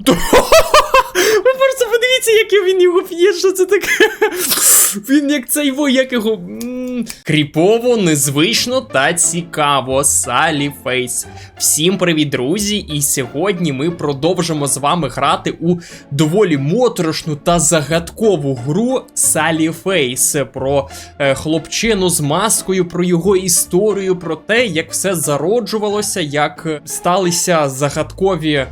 Ви просто подивіться, як він його п'є, що це таке. Він як цей во, як його. Кріпово, незвично та цікаво. Салі Фейс. Всім привіт, друзі! І сьогодні ми продовжимо з вами грати у доволі моторошну та загадкову гру Салі Фейс про е, хлопчину з маскою, про його історію, про те, як все зароджувалося, як е, сталися загадкові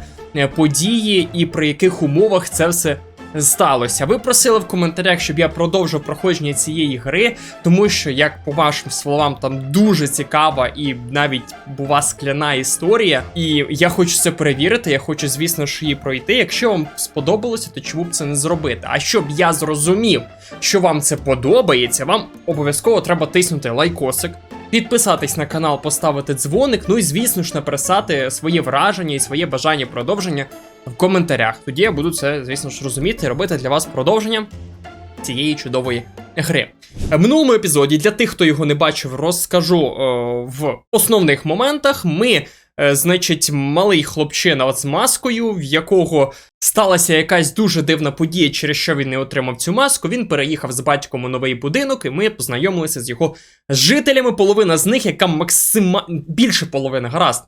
події і при яких умовах це все сталося. Ви просили в коментарях, щоб я продовжив проходження цієї гри, тому що, як по вашим словам, там дуже цікава і навіть бува скляна історія. І я хочу це перевірити. Я хочу, звісно ж, її пройти. Якщо вам сподобалося, то чому б це не зробити? А щоб я зрозумів, що вам це подобається, вам обов'язково треба тиснути лайкосик. Підписатись на канал, поставити дзвоник, ну і звісно ж написати свої враження і своє бажання продовження в коментарях. Тоді я буду це, звісно ж, розуміти і робити для вас продовження цієї чудової гри. В минулому епізоді, для тих, хто його не бачив, розкажу е, в основних моментах. Ми, е, значить, малий хлопчина от з маскою, в якого сталася якась дуже дивна подія, через що він не отримав цю маску. Він переїхав з батьком у новий будинок, і ми познайомилися з його жителями. Половина з них, яка максима... більше половини, гаразд.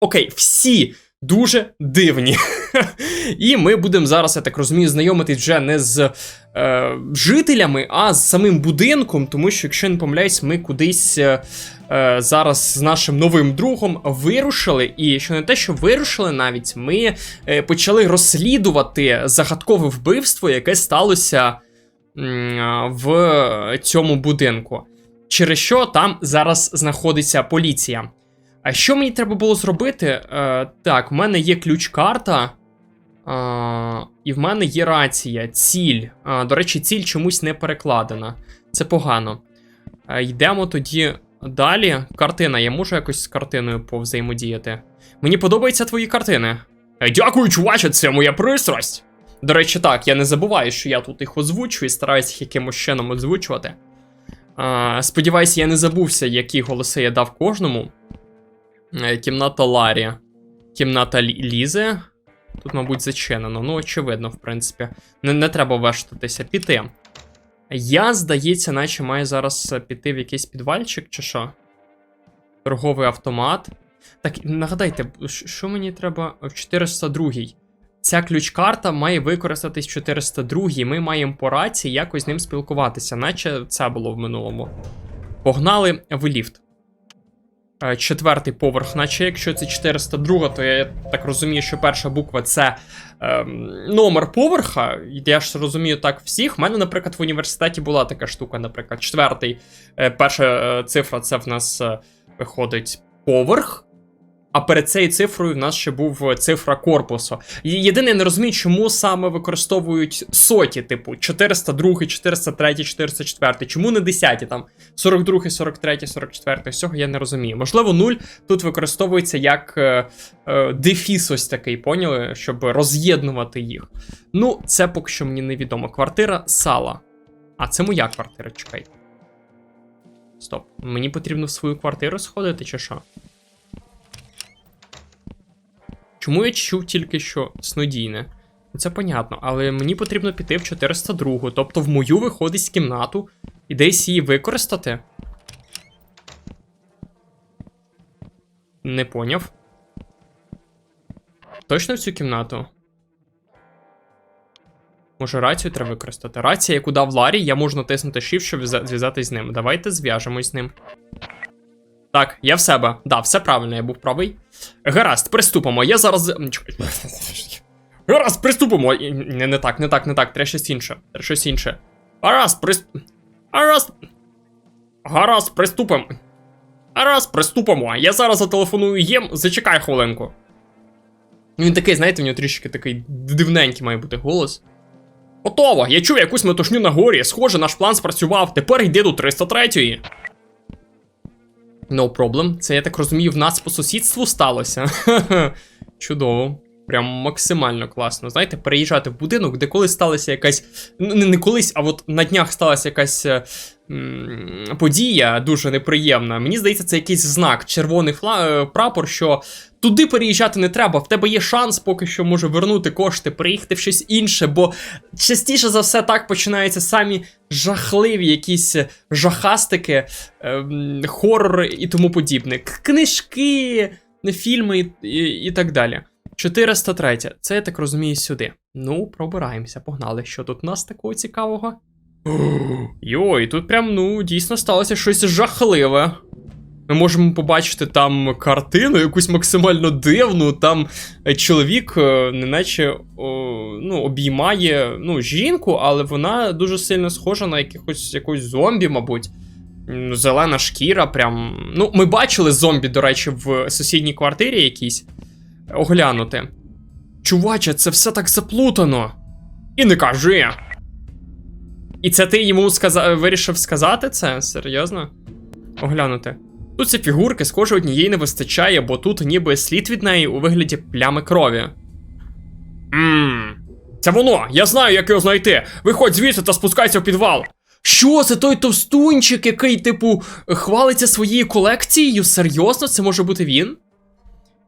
Окей, всі дуже дивні. І ми будемо зараз, я так розумію, знайомитись вже не з е, жителями, а з самим будинком, тому що, якщо не помиляюсь, ми кудись е, е, зараз з нашим новим другом вирушили. І що не те, що вирушили навіть, ми е, почали розслідувати загадкове вбивство, яке сталося а, в цьому будинку. Через що там зараз знаходиться поліція. А що мені треба було зробити? Е, так, в мене є ключ-карта. А, і в мене є рація, ціль. А, до речі, ціль чомусь не перекладена. Це погано. А, йдемо тоді далі. Картина. Я можу якось з картиною повзаємодіяти. Мені подобаються твої картини. Е, Дякую, чуваче, це моя пристрасть. До речі, так, я не забуваю, що я тут їх озвучую і стараюся їх якимось чином озвучувати. А, сподіваюся, я не забувся, які голоси я дав кожному. Е, Кімната Ларі. Кімната Лі- Лізи. Тут, мабуть, зачинено. Ну, очевидно, в принципі. Не, не треба вештатися. Піти. Я, здається, наче маю зараз е, піти в якийсь підвальчик, чи що? Торговий автомат. Так, нагадайте, що мені треба в 402 Ця ключ-карта має використатись в 402 Ми маємо по рації якось з ним спілкуватися, наче це було в минулому. Погнали в ліфт. Е, Четвертий поверх, наче якщо це 402, то я так розумію, що перша буква це е, номер поверха. Я ж розумію так всіх. У мене, наприклад, в університеті була така штука, наприклад, четвертий, е, перша е, цифра це в нас е, виходить поверх. А перед цією цифрою в нас ще був е, цифра корпусу. Єдине, я не розумію, чому саме використовують соті, типу 402, 403, 404. Чому не 10 там 42, 43, 44. Всього я не розумію. Можливо, 0 тут використовується як е, е, дефіс ось такий, поняли, щоб роз'єднувати їх. Ну, це поки що мені невідомо. Квартира Сала. А це моя квартира, чекай. Стоп. Мені потрібно в свою квартиру сходити, чи що? Чому я чув тільки що снодійне? Ну, Це понятно, але мені потрібно піти в 402, тобто в мою виходить з кімнату і десь її використати. Не поняв. Точно в цю кімнату? Може, рацію треба використати. Рація, яку дав Ларі, я можу натиснути Shift, щоб зв'яза- зв'язатись з ним. Давайте зв'яжемось з ним. Так, я в себе. Да, все правильно, я був правий. Гаразд, приступимо. Я зараз. Гаразд, приступимо. Не, не так, не так, не так. Треба щось інше. Треба щось інше. Гаразд, прист... Гаразд. Гаразд, приступимо. Гаразд, приступимо. Я зараз зателефоную їм. Зачекай хвилинку. Він такий, знаєте, в нього трішки такий дивненький має бути голос. Готово! Я чув якусь метушню на горі. Схоже, наш план спрацював. Тепер йди до 303-ї. No problem. Це, я так розумію, в нас по сусідству сталося. Чудово. Прям максимально класно. Знаєте, переїжджати в будинок, де колись сталася якась. ну, Не, не колись, а от на днях сталася якась е, м, подія дуже неприємна. Мені здається, це якийсь знак, червоний фла... е, прапор, що туди переїжджати не треба. В тебе є шанс поки що може вернути кошти, переїхати в щось інше, бо частіше за все так починаються самі жахливі якісь е, жахастики, ем, хорори і тому подібне. Книжки, фільми і, і, і так далі. 403. Це я так розумію сюди. Ну, пробираємося, погнали. Що тут у нас такого цікавого? Йой, тут прям, ну, дійсно сталося щось жахливе. Ми можемо побачити там картину, якусь максимально дивну. Там е, чоловік, е, неначе ну, обіймає ну, жінку, але вона дуже сильно схожа на якихось якусь зомбі, мабуть. Зелена шкіра, прям. Ну, ми бачили зомбі, до речі, в сусідній квартирі якійсь оглянути. Чуваче, це все так заплутано. І не кажи. І це ти йому сказа... вирішив сказати це? Серйозно? Оглянути. Тут ці фігурки, схоже, однієї не вистачає, бо тут ніби слід від неї у вигляді плями крові. Ммм. Це воно! Я знаю, як його знайти. Виходь звідси та спускайся в підвал. Що, це той товстунчик, який, типу, хвалиться своєю колекцією? Серйозно, це може бути він?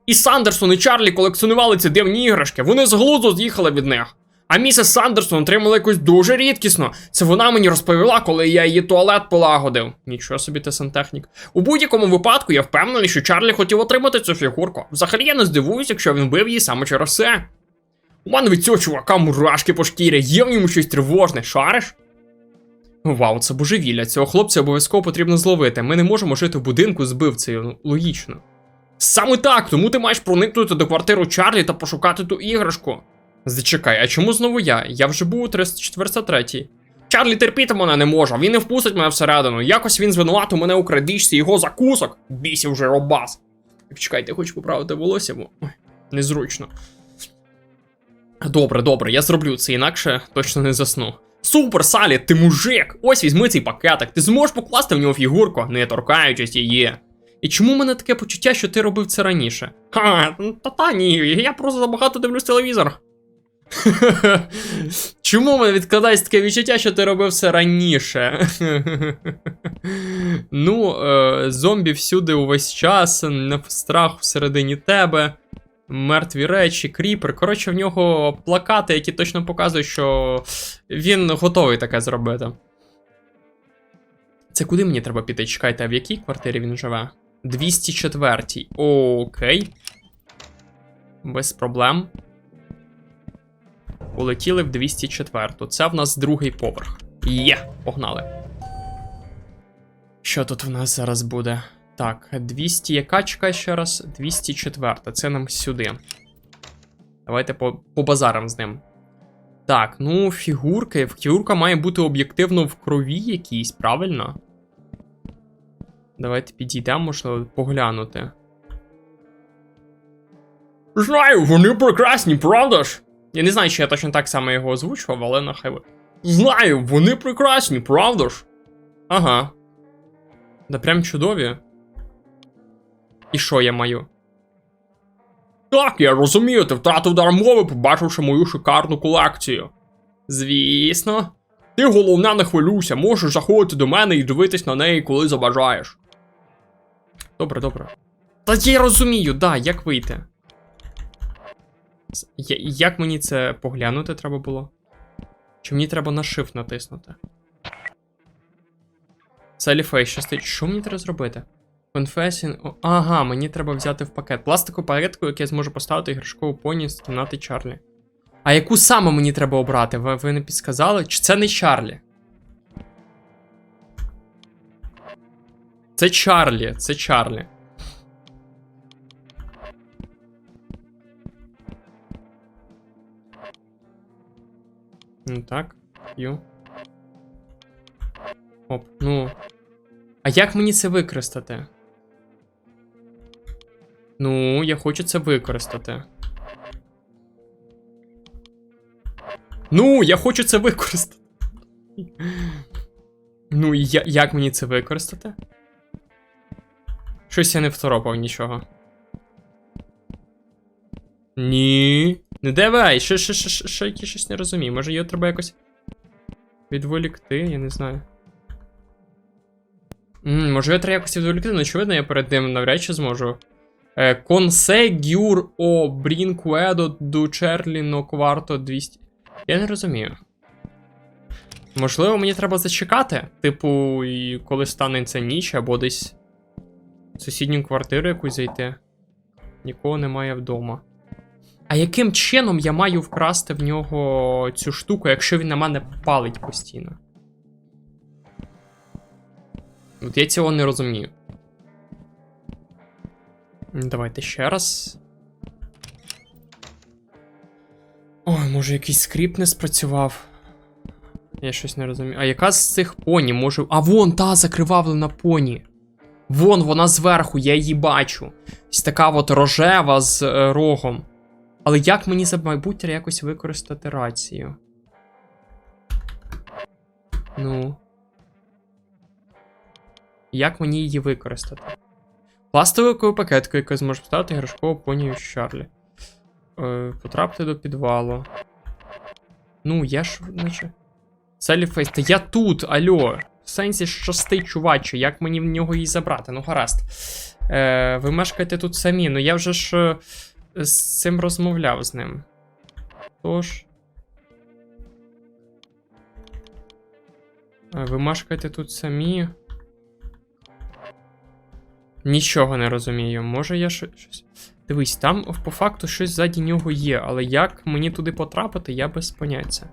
І Сандерсон, і Чарлі колекціонували ці дивні іграшки. Вони з глузду з'їхали від них. А місіс Сандерсон отримала якусь дуже рідкісно. Це вона мені розповіла, коли я її туалет полагодив. Нічого собі ти сантехнік. У будь-якому випадку я впевнений, що Чарлі хотів отримати цю фігурку. Взагалі я не здивуюся, якщо він бив її саме через це. У мене від цього чувака мурашки по шкірі, є в ньому щось тривожне, шариш? Вау, це божевілля. Цього хлопця обов'язково потрібно зловити. Ми не можемо жити в будинку з вбивцею, ну, логічно. Саме так, тому ти маєш проникнути до квартиру Чарлі та пошукати ту іграшку. Зачекай, а чому знову я? Я вже був у 343-й. Чарлі терпіти мене не може, він не впустить мене всередину. Якось він звинуватив мене у крадіжці його закусок. Бісів вже робас. Чекайте, я хочу поправити волосся, бо ой, незручно. Добре, добре, я зроблю це, інакше точно не засну. Супер, Салі, ти мужик! Ось візьми цей пакетик, ти зможеш покласти в нього фігурку, не торкаючись її. І чому в мене таке почуття, що ти робив це раніше? Ха, та та ні, я просто забагато дивлюсь телевізор. Чому мене відкладається таке відчуття, що ти робив це раніше? ну, е, зомбі всюди увесь час, страх всередині тебе, мертві речі, кріпер. Коротше, в нього плакати, які точно показують, що він готовий таке зробити. Це куди мені треба піти? Чекайте, а в якій квартирі він живе? 204. Окей. Без проблем. Улетіли в 204. Це в нас другий поверх. Є, погнали. Що тут в нас зараз буде? Так, 200 яка чекай ще раз? 204. Це нам сюди. Давайте по, побазарам з ним. Так, ну, фігурки. Фігурка має бути об'єктивно в крові якійсь, правильно? Давайте підійдемо, можливо, поглянути. Знаю, вони прекрасні, правда ж? Я не знаю, чи я точно так само його озвучував, але нехай. ви- Знаю, вони прекрасні, правда ж? Ага. Да прям чудові. І що я маю? Так, я розумію, ти втратив дар мови, побачивши мою шикарну колекцію. Звісно. Ти головне не хвилюйся, можеш заходити до мене і дивитись на неї, коли забажаєш. Добре, добре. Та я розумію, да, як вийти. Як мені це поглянути треба було? Чи мені треба на shift натиснути? Саліфей, що стоїть. Що мені треба зробити? Confessing. Ага, мені треба взяти в пакет. Пластикову пакетку, яку я зможу поставити іграшкову поні з кімнати Чарлі. А яку саме мені треба обрати? Ви, ви не підсказали? Чи це не Чарлі? Це Чарлі, це Чарлі. Ну так, Ю. Оп, ну. А як мені це використати? Ну, я хочу це використати. Ну, я хочу це використати. Ну, і я, як мені це використати? Щось я не второпав нічого. Ні. Не давай, ще, ще, ще, ще якісь щось не розумію. Може його треба якось відволікти, я не знаю. М, може його треба якось відволікти, ну очевидно, я перед ним навряд чи зможу Консе гюр о брінкуедо ду черліно кварто 200. Я не розумію. Можливо, мені треба зачекати. Типу, і коли станеться ніч, або десь в сусідню квартиру якусь зайти. Нікого немає вдома. А яким чином я маю вкрасти в нього цю штуку, якщо він на мене палить постійно? От я цього не розумію. Давайте ще раз. Ой, може якийсь скрипт не спрацював. Я щось не розумію. А яка з цих поні може. А вон та закривавлена поні. Вон вона зверху, я її бачу. Ось така от рожева з е, рогом. Але як мені за майбутнє якось використати рацію? Ну. Як мені її використати? Пластиковою пакеткою, яка зможе стати іграшкову понію з Чарлі. Е, потрапити до підвалу. Ну, я ж, наче. Селі Фейс, та я тут, альо. В сенсі щасти, чуваче, як мені в нього її забрати? Ну, гаразд. Е, ви мешкаєте тут самі. Ну я вже ж е, з цим розмовляв з ним. Тож. Ви мешкаєте тут самі. Нічого не розумію. Може я щось. Дивись, там по факту щось ззаді нього є, але як мені туди потрапити, я без поняття.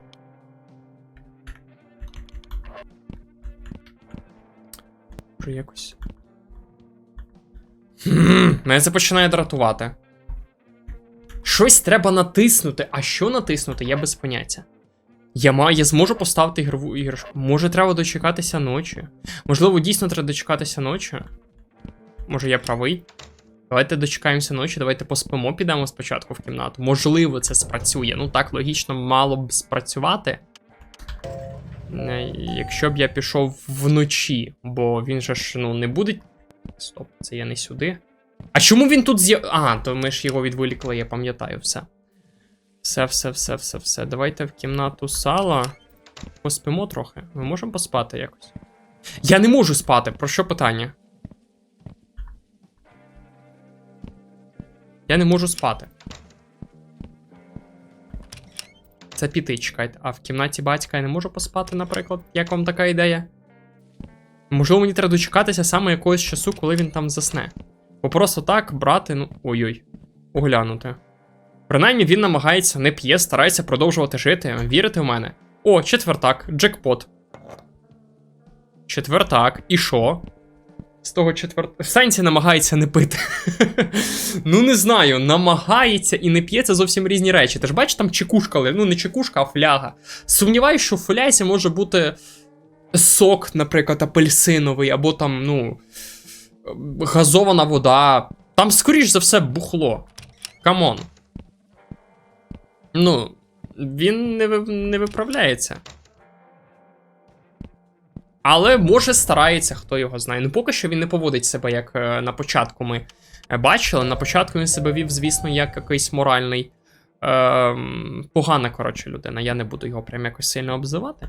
Якось. Мене це починає дратувати. Щось треба натиснути. А що натиснути, я без поняття. Я маю, я зможу поставити ігрову іграшку. Може, треба дочекатися ночі. Можливо, дійсно треба дочекатися ночі. Може, я правий. Давайте дочекаємося ночі, давайте поспимо, підемо спочатку в кімнату. Можливо, це спрацює. Ну так, логічно, мало б спрацювати. Е, Якщо б я пішов вночі, бо він же ж ну не буде. Стоп, це я не сюди. А чому він тут з'яв. А, то ми ж його відволікли, я пам'ятаю все. Все, все, все, все, все. Давайте в кімнату сала. Поспимо трохи. Ми можемо поспати якось. Я не можу спати. Про що питання? Я не можу спати. Це піти, чекайте. А в кімнаті батька я не можу поспати, наприклад. Як вам така ідея? Можливо, мені треба дочекатися саме якогось часу, коли він там засне. Бо просто так брати, ну. Ой-ой. Оглянути. Принаймні він намагається, не п'є, старається продовжувати жити. Вірите в мене? О, четвертак, джекпот. Четвертак, і що? З того четвертого. В сенсі намагається не пити. ну, не знаю, намагається і не п'є це зовсім різні речі. Ти ж бачиш, там чекушка, ну не чекушка, а фляга. Сумніваюсь, що в флясі може бути сок, наприклад, апельсиновий, або там, ну. Газована вода. Там, скоріш за все, бухло. Камон. Ну, він не, не виправляється. Але може старається, хто його знає. Ну, поки що він не поводить себе, як е, на початку ми е, бачили. На початку він себе вів, звісно, як якийсь моральний. Е, погана, коротше, людина. Я не буду його прям якось сильно обзивати.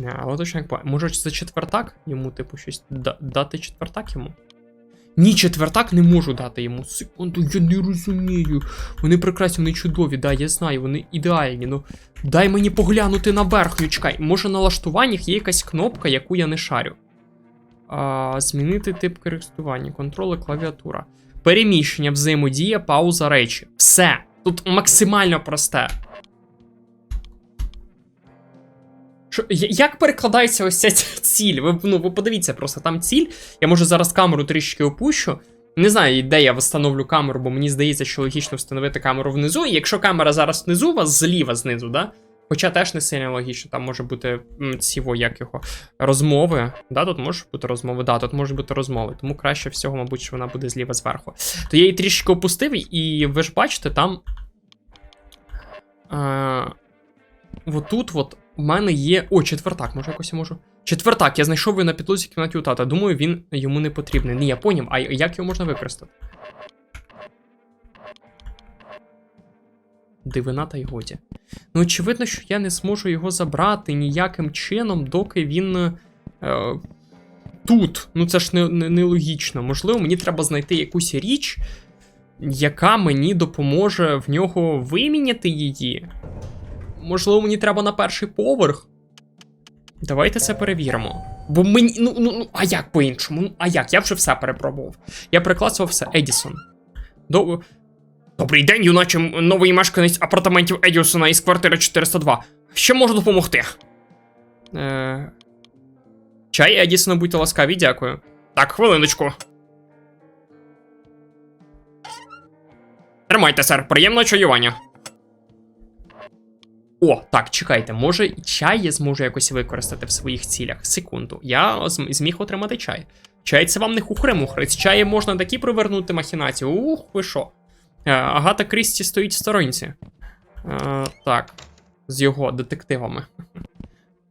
Не, але точно як Може, за четвертак йому, типу, щось да- дати четвертак йому? Ні, четвертак не можу дати йому. Секунду, я не розумію. Вони прекрасні, вони чудові, да, я знаю, вони ідеальні. Ну дай мені поглянути на верхню, чекай. Може на налаштуваннях є якась кнопка, яку я не шарю. А, змінити тип користування, контроли, клавіатура. Переміщення, взаємодія, пауза речі. Все. Тут максимально просте. Що, як перекладається ось ця ціль? Ви, ну, ви подивіться, просто там ціль. Я може зараз камеру трішки опущу. Не знаю, де я встановлю камеру, бо мені здається, що логічно встановити камеру внизу. І якщо камера зараз внизу, у вас зліва знизу, да? Хоча теж не сильно логічно, там може бути ціво, як його розмови. Да, тут можуть бути розмови, да, тут можуть бути розмови. Тому краще всього, мабуть, що вона буде зліва зверху. То я її трішки опустив, і ви ж бачите, там. А, отут, от, у мене є. О, четвертак, може якось я можу. Четвертак, я знайшов його на підлозі в кімнаті у тата. Думаю, він йому не потрібний. Ні, я поняв, а як його можна використати? Дивина та й годі. Ну, очевидно, що я не зможу його забрати ніяким чином, доки він е, тут. Ну це ж не, не, нелогічно. Можливо, мені треба знайти якусь річ, яка мені допоможе в нього виміняти її. Можливо, мені треба на перший поверх. Давайте це перевіримо. Бо мені. Ну, ну, ну а як по-іншому? Ну, а як? Я вже все перепробував. Я перекласував все. Едісон. До... Добрий день, юначе новий мешканець апартаментів Едісона із квартири 402. Що можу допомогти? Е... Чай Едісона, будьте ласкаві, дякую. Так, хвилиночку. Тримайте, сер, приємного чаювання. О, так, чекайте, може чай я зможу якось використати в своїх цілях. Секунду. Я зміг отримати чай. Чай це вам не хухри-мухри. З чаєм можна такі привернути махінації. Ух, ви що. Е, Агата Крісті стоїть в сторонці. Е, так, з його детективами.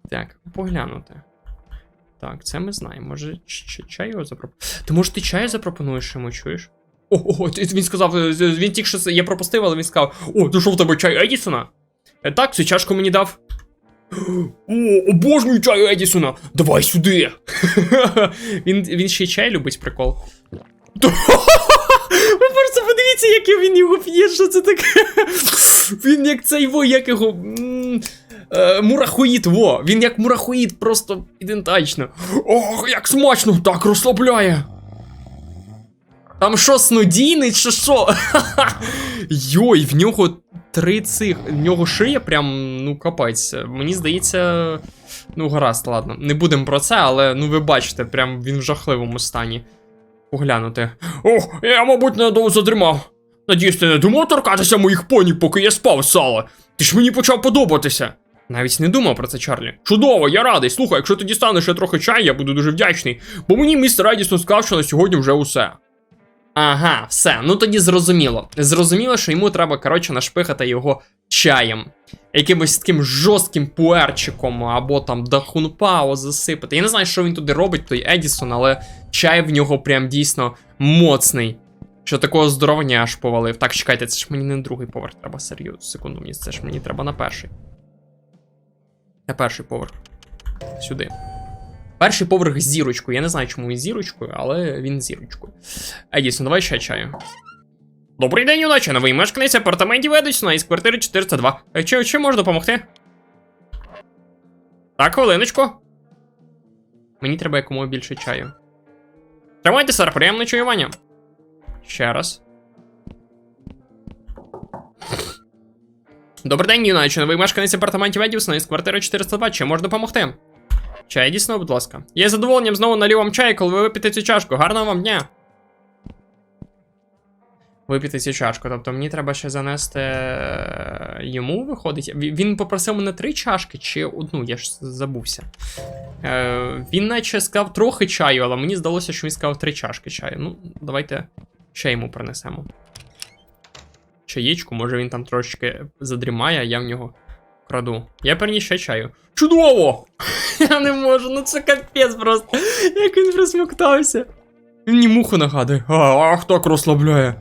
Так, поглянути. Так, це ми знаємо. Може, чай його запропонуєш? Ти може ти чаю запропонуєш йому, чуєш? О, о, він сказав, е, він тільки що я пропустив, але він сказав: О, то що в тебе чай Едісона? Е, Так, цю чашку мені дав. О, обожнюю чаю Едісона! Давай сюди! він, він ще й чай любить прикол. Ви просто подивіться, як він його п'є, що це таке. Він як цей во, як його. е, Мурахоїд, во. Він як мурахоїд, просто ідентично. Ох, як смачно, так розслабляє. Там що, снодійний чи що? Йой, в нього три цих. В нього шия прям, ну, капець. Мені здається. Ну, гаразд, ладно. Не будемо про це, але ну ви бачите, прям він в жахливому стані. Поглянути. Ох, я, мабуть, недовго задрімав. Надіюсь, ти не думав торкатися моїх поні, поки я спав, сало. Ти ж мені почав подобатися. Навіть не думав про це, Чарлі. Чудово, я радий. Слухай, якщо ти дістанеш ще трохи чаю, я буду дуже вдячний. Бо мені містер Едісон сказав, що на сьогодні вже усе. Ага, все, ну тоді зрозуміло. Зрозуміло, що йому треба, коротше, нашпихати його чаєм. Якимось таким жорстким пуерчиком, або там дахунпао засипати. Я не знаю, що він туди робить, той Едісон, але чай в нього прям дійсно моцний. Що такого здоровання аж повалив. Так, чекайте, це ж мені не другий поверх треба, серйозно. Секунду, мені це ж мені треба на перший. На перший поверх. Сюди. Перший поверх з зірочкою. Я не знаю, чому він зірочкою, але він з зірочкою. Едісон, давай ще чаю. Добрий день, юначе. Новий мешканець апартаментів Едісона із квартири 402. Е, Чи, чи можу допомогти? Так, хвилиночку. Мені треба якомога більше чаю. Тримайте, сер, приємне чаювання. Ще раз. Добрий день, юначе. Новий мешканець апартаментів Едісона із квартири 402. Чи можу допомогти? Чай дійсно, будь ласка. Я з задоволенням знову налів вам чай, коли ви вип'єте цю чашку. Гарного вам дня. Вип'яти цю чашку. Тобто мені треба ще занести е, йому виходить. Він попросив мене три чашки чи одну, я ж забувся. Е, він наче сказав трохи чаю, але мені здалося, що він сказав три чашки чаю. Ну, давайте ще йому принесемо. Чаєчку, може він там трошечки задрімає, а я в нього краду. Я приніс ще чаю. Чудово! Я не можу, ну це капець просто. Як він присмоктався. Він мені муху нагадує. А, ах, так розслабляє.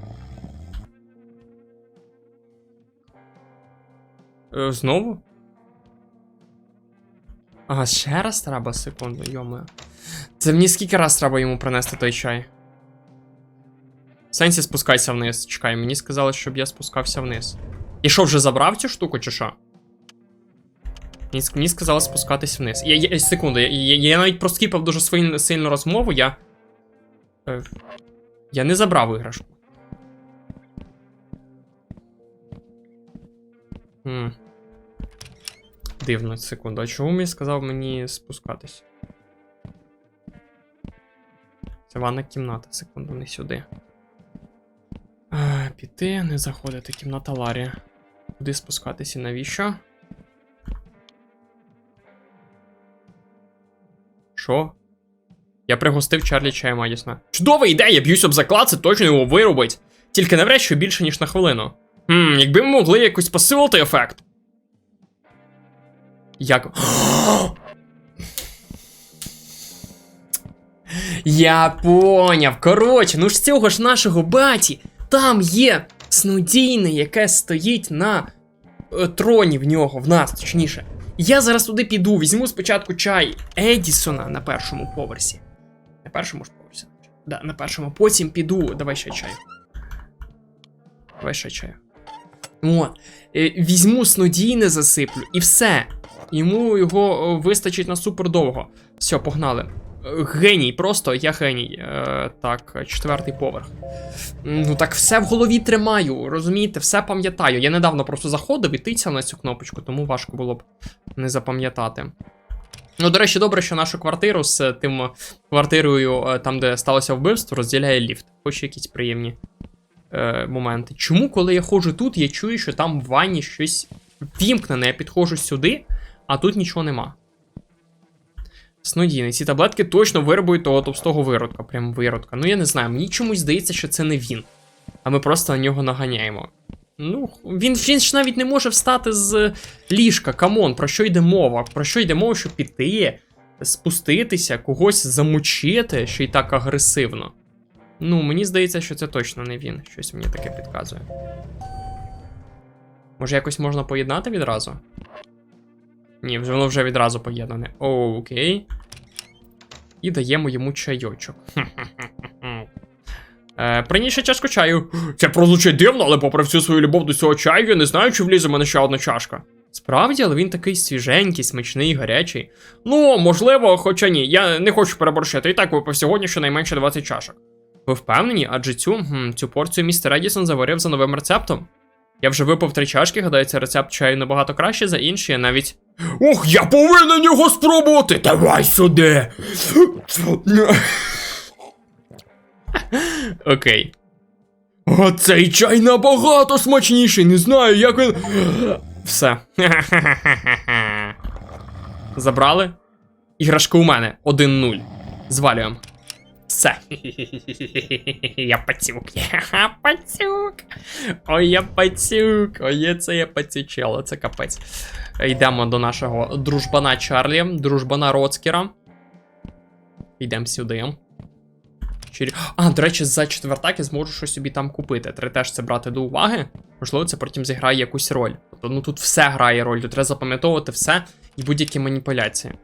Е, знову? Ага, ще раз треба, секунду, йоме. Це мені скільки раз треба йому принести той чай? В Сенсі спускайся вниз. Чекай, мені сказали, щоб я спускався вниз. І що, вже забрав цю штуку, чи що? Мені, сказали спускатись вниз. Я, я, секунду, я, я, я навіть проскіпав дуже свою сильну розмову, я. Е, я не забрав іграшку. Хм. Дивно, секунду. А чому мені сказав мені спускатись? Це ванна кімната, секунду, не сюди. А, піти, не заходити, кімната Ларі. Куди спускатись і навіщо? Що? Я пригостив Чарлі чаєм Адісна. Чудова ідея, б'юсь об заклад, це точно його виробить. Тільки навряд що більше, ніж на хвилину. Хм, якби ми могли якось посилити ефект. Як. Я поняв. Коротше, ну ж цього ж нашого баті. Там є снудійне, яке стоїть на е, троні в нього, в нас, точніше. Я зараз туди піду, візьму спочатку чай Едісона на першому поверсі. На першому ж поверсі. Да, на першому. Потім піду. Давай ще чаю. Давай ще чаю. О, е, візьму снодійне засиплю і все. Йому його вистачить на супер довго. Все, погнали. Геній, просто я геній. Е, так, четвертий поверх. Ну так все в голові тримаю, розумієте, все пам'ятаю. Я недавно просто заходив і тицяв на цю кнопочку, тому важко було б не запам'ятати. Ну, до речі, добре, що нашу квартиру з тим квартирою, е, там, де сталося вбивство, розділяє ліфт. Хоч якісь приємні е, моменти. Чому, коли я ходжу тут, я чую, що там в ванні щось вімкнене, я підходжу сюди, а тут нічого нема. Снодійний, ці таблетки точно виробують того товстого виродка. Прям виродка. Ну я не знаю, мені чомусь здається, що це не він. А ми просто на нього наганяємо. Ну, він, він ж навіть не може встати з ліжка. Камон, про що йде мова? Про що йде мова, щоб піти, спуститися, когось замучити, ще й так агресивно. Ну, мені здається, що це точно не він. Щось мені таке підказує. Може, якось можна поєднати відразу? Ні, воно вже відразу поєднане. Окей. І даємо йому чайочок. Е, чашку чаю. Це прозвучить дивно, але попри всю свою любов до цього чаю, я не знаю, чи влізе в мене ще одна чашка. Справді, але він такий свіженький, смачний, гарячий. Ну, можливо, хоча ні, я не хочу переборщити. І так випив сьогодні щонайменше 20 чашок. Ви впевнені? Адже цю, цю порцію містер Едісон заварив за новим рецептом. Я вже випив три чашки, цей рецепт чаю набагато краще за інші, навіть. Ох, я повинен його спробувати! Давай сюди! Окей. О, цей чай набагато смачніший, не знаю, як він. Все. Забрали? Іграшка у мене 1-0. Звалюємо. Все. Я пацюк. Я пацюк. Ой, я пацюк. Ой, це я пацючело, це капець. Йдемо до нашого дружбана Чарлі, дружбана Роцкера. Йдемо сюди. Чері- А, до речі, за четвертак я зможу щось собі там купити. Треба теж це брати до уваги. Можливо, це потім зіграє якусь роль. Тобто, ну тут все грає роль, тут треба запам'ятовувати все і будь-які маніпуляції.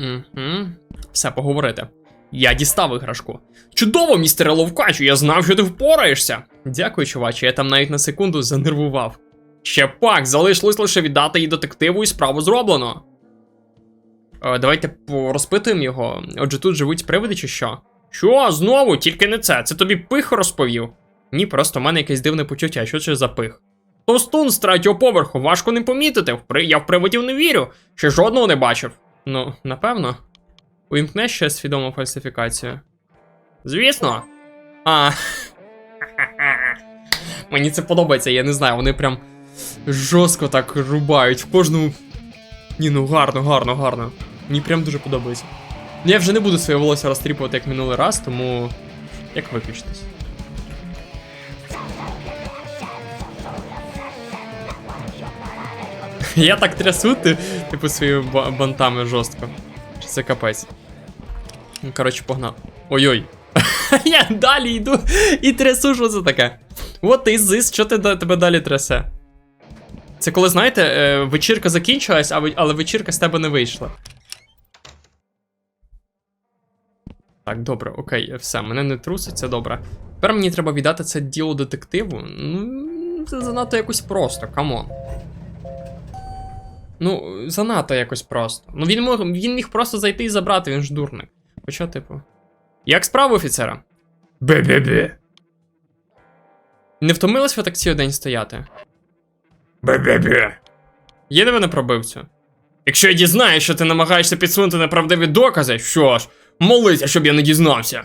Угу. Все, поговорити. Я дістав іграшку. Чудово, містере Ловкачу, я знав, що ти впораєшся. Дякую, чуваче, я там навіть на секунду занервував. Ще пак, залишилось лише віддати її детективу і справу зроблено. Е, давайте розпитуємо його. Отже, тут живуть привиди чи що? Що, знову? Тільки не це. Це тобі пих розповів? Ні, просто в мене якесь дивне почуття. Що це за пих? Товстун з третього поверху, важко не помітити. Я в привидів не вірю. Ще жодного не бачив. Ну, напевно. Увімкне ще свідому фальсифікацію. Звісно. А. Мені це подобається, я не знаю, вони прям жорстко так рубають в кожну. Ні, ну гарно, гарно, гарно. Мені прям дуже подобається. Ну, Я вже не буду своє волосся розтріпувати як минулий раз, тому. Як виключитись? Я так трясу, ти, типу, своїми ба- бантами жорстко. Чи це капець? Ну, коротше, погнав. Ой-ой. Я далі йду і трясу, що це таке. От ти зис, що ти тебе далі трясе? Це коли, знаєте, е, вечірка закінчилась, але вечірка з тебе не вийшла. Так, добре, окей, все, мене не трусить, це добре. Тепер мені треба віддати це діло детективу. Ну, це занадто якось просто, камон. Ну, занадто якось просто. Ну він мог, він міг просто зайти і забрати, він ж дурник. Хоча, типу. Як справа офіцера? Бе-бе-бе. Не втомились ви так цілий день стояти? Бе-бе-бе. Є де мене пробивцю? Якщо я дізнаюсь, що ти намагаєшся підсунути неправдиві докази, що ж, молися, щоб я не дізнався.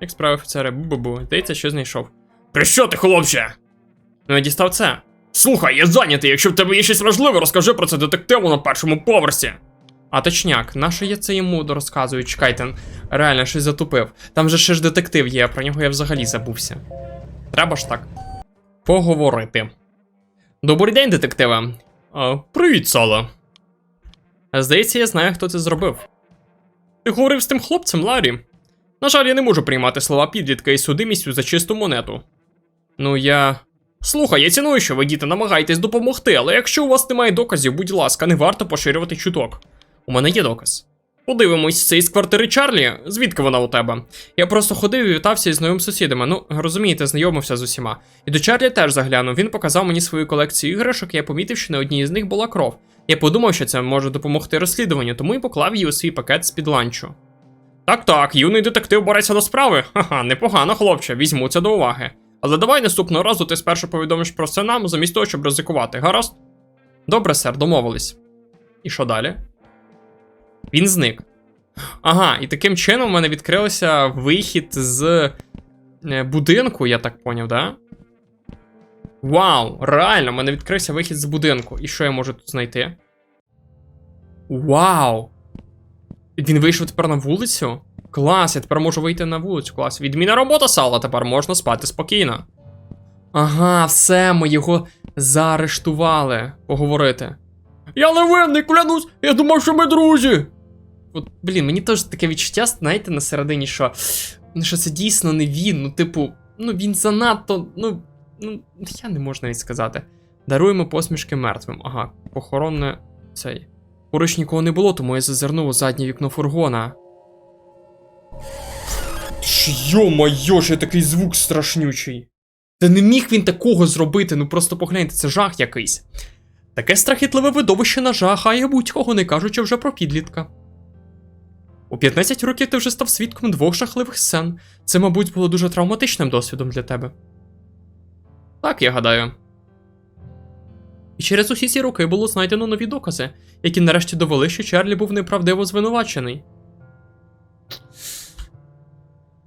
Як справа офіцера, бу-бу-бу, здається, що знайшов. При що ти, хлопче? Ну, я дістав це. Слухай, я зайнятий, якщо в тебе є щось важливе, розкажи про це детективу на першому поверсі. А точняк, наше я це йому розказую, чекайте, реально щось затупив. Там же ще ж детектив є, про нього я взагалі забувся. Треба ж так. Поговорити. Добрий день, детективе. А, привіт, Сала. Здається, я знаю, хто це зробив. Ти говорив з тим хлопцем, Ларі. На жаль, я не можу приймати слова підлітка і судимістю за чисту монету. Ну, я. Слухай, я ціную, що ви діти намагаєтесь допомогти, але якщо у вас немає доказів, будь ласка, не варто поширювати чуток. У мене є доказ. Подивимось, це із квартири Чарлі. Звідки вона у тебе? Я просто ходив і вітався із новими сусідами. Ну, розумієте, знайомився з усіма. І до Чарлі теж заглянув. Він показав мені свою колекцію іграшок, і я помітив, що на одній з них була кров. Я подумав, що це може допомогти розслідуванню, тому і поклав її у свій пакет з-під ланчу. Так, так, юний детектив бореться до справи. Ха-ха, непогано, хлопче, візьму це до уваги. Але давай наступного разу ти спершу повідомиш про це нам, замість того, щоб ризикувати, гаразд? Добре, сер, домовились. І що далі? Він зник. Ага, і таким чином в мене відкрився вихід з е, будинку, я так поняв, да? Вау, реально, в мене відкрився вихід з будинку. І що я можу тут знайти? Вау! Він вийшов тепер на вулицю? Клас, я тепер можу вийти на вулицю. Клас. Відміна робота сала, тепер можна спати спокійно. Ага, все, ми його заарештували. Поговорити. Я не винний, клянусь! Я думав, що ми друзі. От, блін, мені теж таке відчуття, знаєте, на середині, що, ну, що це дійсно не він. Ну, типу, ну він занадто. Ну, ну, я не можу навіть сказати. Даруємо посмішки мертвим. Ага, похоронне цей. Поруч нікого не було, тому я зазирнув у заднє вікно фургона. Йо-майо, що такий звук страшнючий. Та не міг він такого зробити, ну просто погляньте, це жах якийсь. Таке страхітливе видовище на нажахає будь-кого, не кажучи вже про підлітка. У 15 років ти вже став свідком двох жахливих сцен. Це, мабуть, було дуже травматичним досвідом для тебе. Так, я гадаю. І через усі ці роки було знайдено нові докази, які нарешті довели, що Чарлі був неправдиво звинувачений.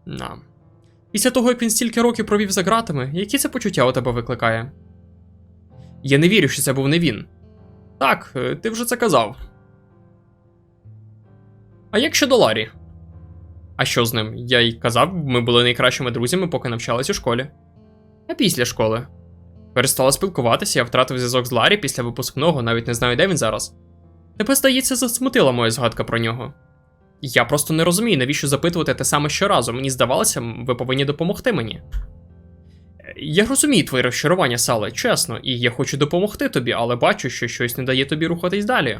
На. Після того, як він стільки років провів за ґратами, які це почуття у тебе викликає? Я не вірю, що це був не він. Так, е, ти вже це казав. А як щодо Ларі? А що з ним? Я й казав, ми були найкращими друзями, поки навчались у школі. А після школи. Перестала спілкуватися, я втратив зв'язок з Ларі після випускного, навіть не знаю, де він зараз. Тебе, здається, засмутила моя згадка про нього. Я просто не розумію, навіщо запитувати те саме щоразу. Мені здавалося, ви повинні допомогти мені. Я розумію твоє розчарування, Сале, чесно, і я хочу допомогти тобі, але бачу, що щось не дає тобі рухатись далі.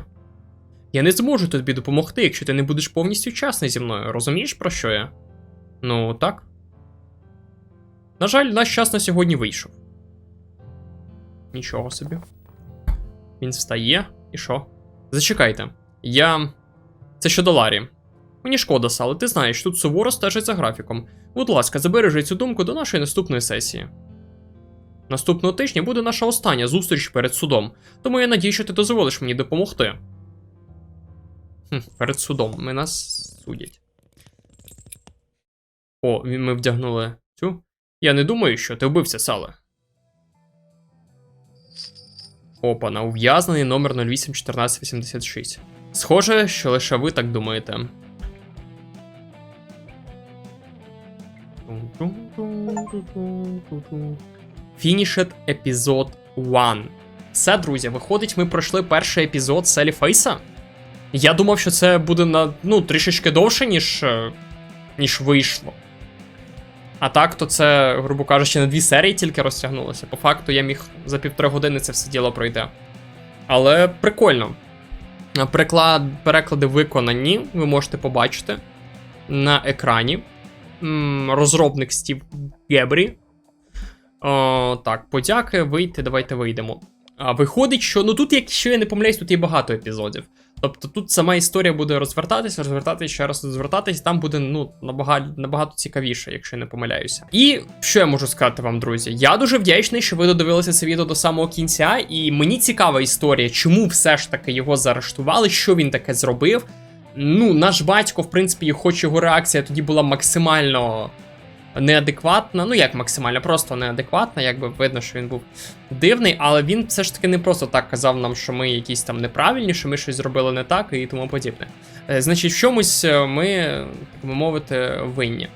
Я не зможу тобі допомогти, якщо ти не будеш повністю чесний зі мною. Розумієш, про що я? Ну, так. На жаль, наш час на сьогодні вийшов. Нічого собі. Він встає. І що? Зачекайте. Я. Це щодо Ларі. Мені шкода, Сале, ти знаєш, тут суворо стежить за графіком. Будь ласка, забережи цю думку до нашої наступної сесії. Наступного тижня буде наша остання зустріч перед судом, тому я надію, що ти дозволиш мені допомогти. Хм, перед судом ми нас судять. О, ми вдягнули цю. Я не думаю, що ти вбився, Сале. Опана, ув'язнений номер 081486. Схоже, що лише ви так думаєте. Фінішет епізод 1. Все, друзі, виходить, ми пройшли перший епізод Селі Фейса. Я думав, що це буде на ну, трішечки довше, ніж, е, ніж вийшло. А так, то це, грубо кажучи, на дві серії тільки розтягнулося. По факту, я міг за півтори години це все діло пройти. Але прикольно. Приклад, переклади виконані, ви можете побачити на екрані. Розробник Стів Гебрі. О, так, подяки, вийти, давайте вийдемо. А, виходить, що ну тут, якщо я не помиляюсь, тут є багато епізодів. Тобто тут сама історія буде розвертатися, розвертатися, ще раз розвертатись, там буде ну, набагато, набагато цікавіше, якщо я не помиляюся. І що я можу сказати вам, друзі? Я дуже вдячний, що ви додивилися це відео до самого кінця, і мені цікава історія, чому все ж таки його заарештували, що він таке зробив. Ну, наш батько, в принципі, хоч його реакція тоді була максимально неадекватна. Ну як максимально, просто неадекватна, якби видно, що він був дивний, але він все ж таки не просто так казав нам, що ми якісь там неправильні, що ми щось зробили не так і тому подібне. Е, Значить, в чомусь е, ми, так би мовити, винні.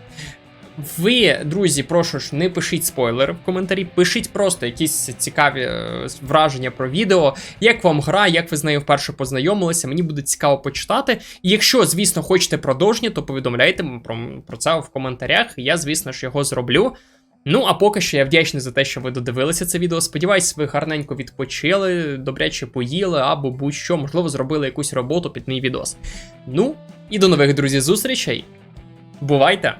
Ви, друзі, прошу ж, не пишіть спойлери в коментарі, пишіть просто якісь цікаві е, враження про відео, як вам гра, як ви з нею вперше познайомилися. Мені буде цікаво почитати. І якщо, звісно, хочете продовження, то повідомляйте про, про це в коментарях. Я, звісно ж, його зроблю. Ну, а поки що я вдячний за те, що ви додивилися це відео. Сподіваюсь, ви гарненько відпочили, добряче поїли або будь-що, можливо, зробили якусь роботу під мій відос. Ну, і до нових друзі зустрічей. Бувайте!